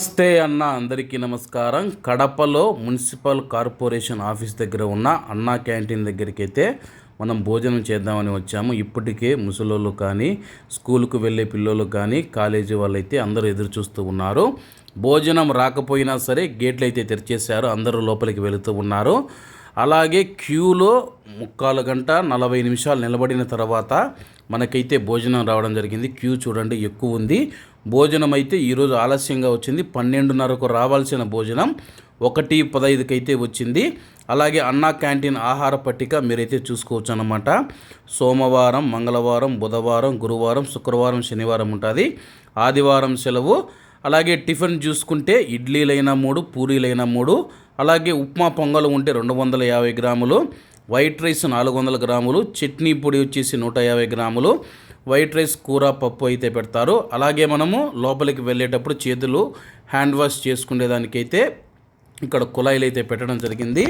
నమస్తే అన్న అందరికీ నమస్కారం. కడపలో మున్సిపల్ కార్పొరేషన్ ఆఫీస్ దగ్గర ఉన్న అన్నా క్యాంటీన్ దగ్గరికి అయితే మనం భోజనం చేద్దామని వచ్చాము. ఇప్పటికే ముసలోళ్ళు కానీ స్కూల్కు వెళ్ళే పిల్లలు కానీ కాలేజీ వాళ్ళు అయితే అందరూ ఎదురు చూస్తూ ఉన్నారు. భోజనం రాకపోయినా సరే గేట్లు అయితే తెరిచేశారు. అందరూ లోపలికి వెళుతూ ఉన్నారు. అలాగే క్యూలో ముక్కాలు గంట నలభై నిమిషాలు నిలబడిన తర్వాత మనకైతే భోజనం రావడం జరిగింది. క్యూ చూడండి ఎక్కువ ఉంది. భోజనం అయితే ఈరోజు ఆలస్యంగా వచ్చింది. పన్నెండున్నరకు రావాల్సిన భోజనం ఒకటి పదహైదుకి అయితే వచ్చింది. అలాగే అన్నా క్యాంటీన్ ఆహార పట్టిక మీరైతే చూసుకోవచ్చు అనమాట సోమవారం మంగళవారం బుధవారం గురువారం శుక్రవారం శనివారం ఉంటుంది. ఆదివారం సెలవు. అలాగే టిఫిన్ చూసుకుంటే ఇడ్లీలైనా మూడు పూరీలైన మూడు అలాగే ఉప్మా పొంగలు ఉంటే రెండు వందల యాభై గ్రాములు వైట్ రైస్ నాలుగు వందల గ్రాములు చట్నీ పొడి వచ్చేసి నూట యాభై గ్రాములు వైట్ రైస్ కూర పప్పు అయితే పెడతారు. అలాగే మనము లోపలికి వెళ్ళేటప్పుడు చేతులు హ్యాండ్ వాష్ చేసుకునేదానికైతే ఇక్కడ కుళాయిలు అయితే పెట్టడం జరిగింది.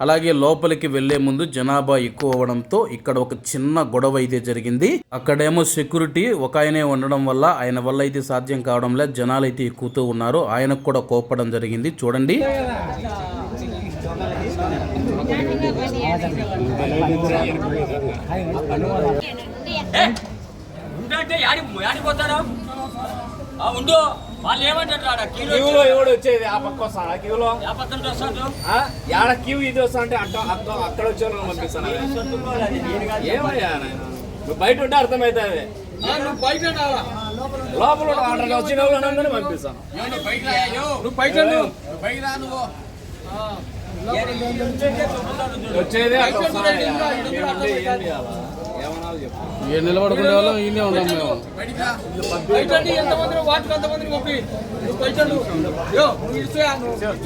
అలాగే లోపలికి వెళ్ళే ముందు జనాభా ఎక్కువ అవ్వడంతో ఇక్కడ ఒక చిన్న గొడవ అయితే జరిగింది. అక్కడేమో సెక్యూరిటీ ఒక ఆయనే ఉండడం వల్ల ఆయన వల్ల అయితే సాధ్యం కావడం లేదు. జనాలు అయితే ఎక్కుతూ ఉన్నారు. ఆయనకు కూడా కోపడం జరిగింది. చూడండి. ఉండు. వాళ్ళు ఏమంటారు ఆడ? కిలో క్యూలో ఎవడు వచ్చేది? ఆ పక్క క్యూలో? ఆ వస్తాడు? యాడ క్యూ ఇది వస్తా అంటే అట్ట అక్క అక్కడ వచ్చే వాళ్ళని పంపిస్తాను? ఏమయ్యా? నువ్వు బయట ఉంటే అర్థమవుతుంది నువ్వు బయట రావాలా? లోపల ఆర్డర్ వచ్చిన వాళ్ళందరినీ పంపిస్తాను. నువ్వు బయట బయట నువ్వు వచ్చేదే? చూపుతాడు ఏం నిలబడుకునే వాళ్ళం ఈయనే ఉన్నాం మేము.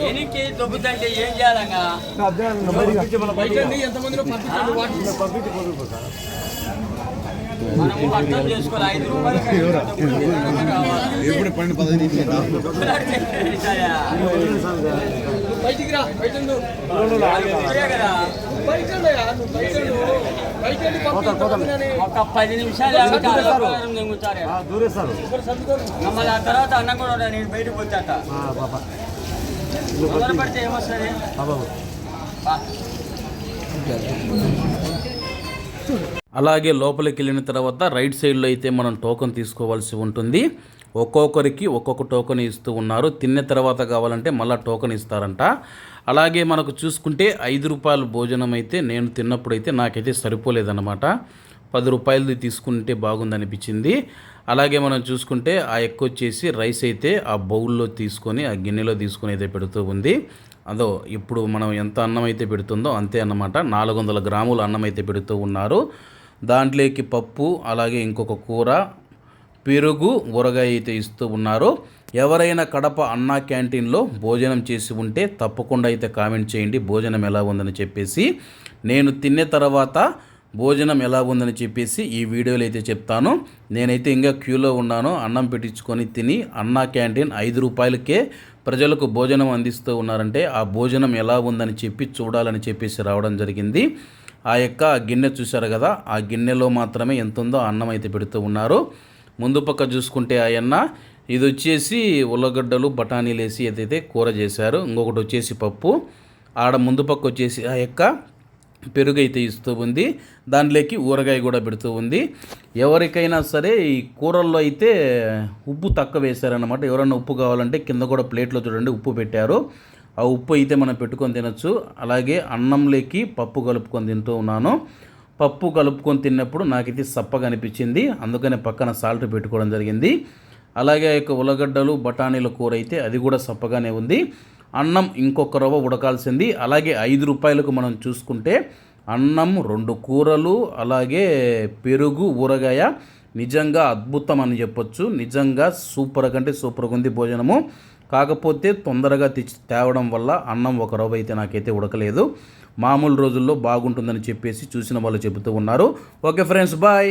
ఎనికి దొబ్బుతుంటే ఏం చేయాలంగా? ఎంతమందిని పంపించండి ఎప్పుడు పన్నెండు పదహైదు బయటికి రా. ఒక పది నిమిషాలు నెంగుతారే మళ్ళీ ఆ తర్వాత అన్నం కూడా నేను బయటకు వచ్చాక తొందరపడితే ఏమొస్తుంది. అలాగే లోపలికి వెళ్ళిన తర్వాత రైట్ సైడ్లో అయితే మనం టోకెన్ తీసుకోవాల్సి ఉంటుంది. ఒక్కొక్కరికి ఒక్కొక్క టోకెన్ ఇస్తూ ఉన్నారు. తిన్న తర్వాత కావాలంటే మళ్ళీ టోకెన్ ఇస్తారంట. అలాగే మనకు చూసుకుంటే ఐదు రూపాయల భోజనం అయితే నేను తిన్నప్పుడు అయితే నాకైతే సరిపోలేదన్నమాట. పది రూపాయలది తీసుకుంటే బాగుందనిపించింది. అలాగే మనం చూసుకుంటే ఆ ఎక్కువ వచ్చేసి రైస్ అయితే ఆ బౌల్లో తీసుకొని ఆ గిన్నెలో తీసుకొని అయితే పెడుతూ ఉంది. అదో ఇప్పుడు మనం ఎంత అన్నం అయితే పెడుతుందో అంతే అన్నమాట. నాలుగు వందల గ్రాముల అన్నం అయితే పెడుతూ ఉన్నారు. దాంట్లోకి పప్పు అలాగే ఇంకొక కూర పెరుగు ఊరగాయ అయితే ఇస్తూ ఉన్నారు. ఎవరైనా కడప అన్నా క్యాంటీన్లో భోజనం చేసి ఉంటే తప్పకుండా అయితే కామెంట్ చేయండి. భోజనం ఎలా ఉందని చెప్పేసి. నేను తిన్న తర్వాత భోజనం ఎలా ఉందని చెప్పేసి ఈ వీడియోలో అయితే చెప్తాను. నేనైతే ఇంకా క్యూలో ఉన్నాను. అన్నం పెట్టించుకొని తిని అన్నా క్యాంటీన్ ఐదు రూపాయలకే ప్రజలకు భోజనం అందిస్తూ ఉన్నారంటే ఆ భోజనం ఎలా ఉందని చెప్పి చూడాలని చెప్పేసి రావడం జరిగింది. ఆ యొక్క గిన్నె చూశారు కదా ఆ గిన్నెలో మాత్రమే ఎంత ఉందో అన్నం అయితే పెడుతూ ఉన్నారు. ముందు పక్క చూసుకుంటే ఆయన్న ఇది వచ్చేసి ఉల్లగడ్డలు బఠానీలు వేసి ఏదైతే కూర చేశారు ఇంకొకటి వచ్చేసి పప్పు. ఆడ ముందు పక్క వచ్చేసి ఆ యొక్క పెరుగు అయితే ఇస్తూ ఉంది. దానిలోకి ఊరగాయ కూడా పెడుతూ ఉంది. ఎవరికైనా సరే ఈ కూరల్లో అయితే ఉప్పు తక్కువ వేశారనమాట ఎవరైనా ఉప్పు కావాలంటే కింద కూడా ప్లేట్లో చూడండి ఉప్పు పెట్టారు. ఆ ఉప్పు అయితే మనం పెట్టుకొని తినొచ్చు. అలాగే అన్నంలోకి పప్పు కలుపుకొని తింటూ ఉన్నాను. పప్పు కలుపుకొని తిన్నప్పుడు నాకైతే సప్పగా అనిపించింది. అందుకనే పక్కన సాల్ట్ పెట్టుకోవడం జరిగింది. అలాగే ఆ యొక్క ఉల్లగడ్డలు బఠానీల కూర అయితే అది కూడా సప్పగానే ఉంది. అన్నం ఇంకొక రవ్వ ఉడకాల్సింది. అలాగే ఐదు రూపాయలకు మనం చూసుకుంటే అన్నం రెండు కూరలు అలాగే పెరుగు ఊరగాయ నిజంగా అద్భుతం అని చెప్పొచ్చు. నిజంగా సూపర్ కంటే సూపర్గా ఉంది భోజనము. కాకపోతే తొందరగా తెచ్చి తేవడం వల్ల అన్నం ఒక రవ్వ అయితే నాకైతే ఉడకలేదు. మామూలు రోజుల్లో బాగుంటుందని చెప్పేసి చూసిన వాళ్ళు చెబుతూ ఉన్నారు. Okay friends bye.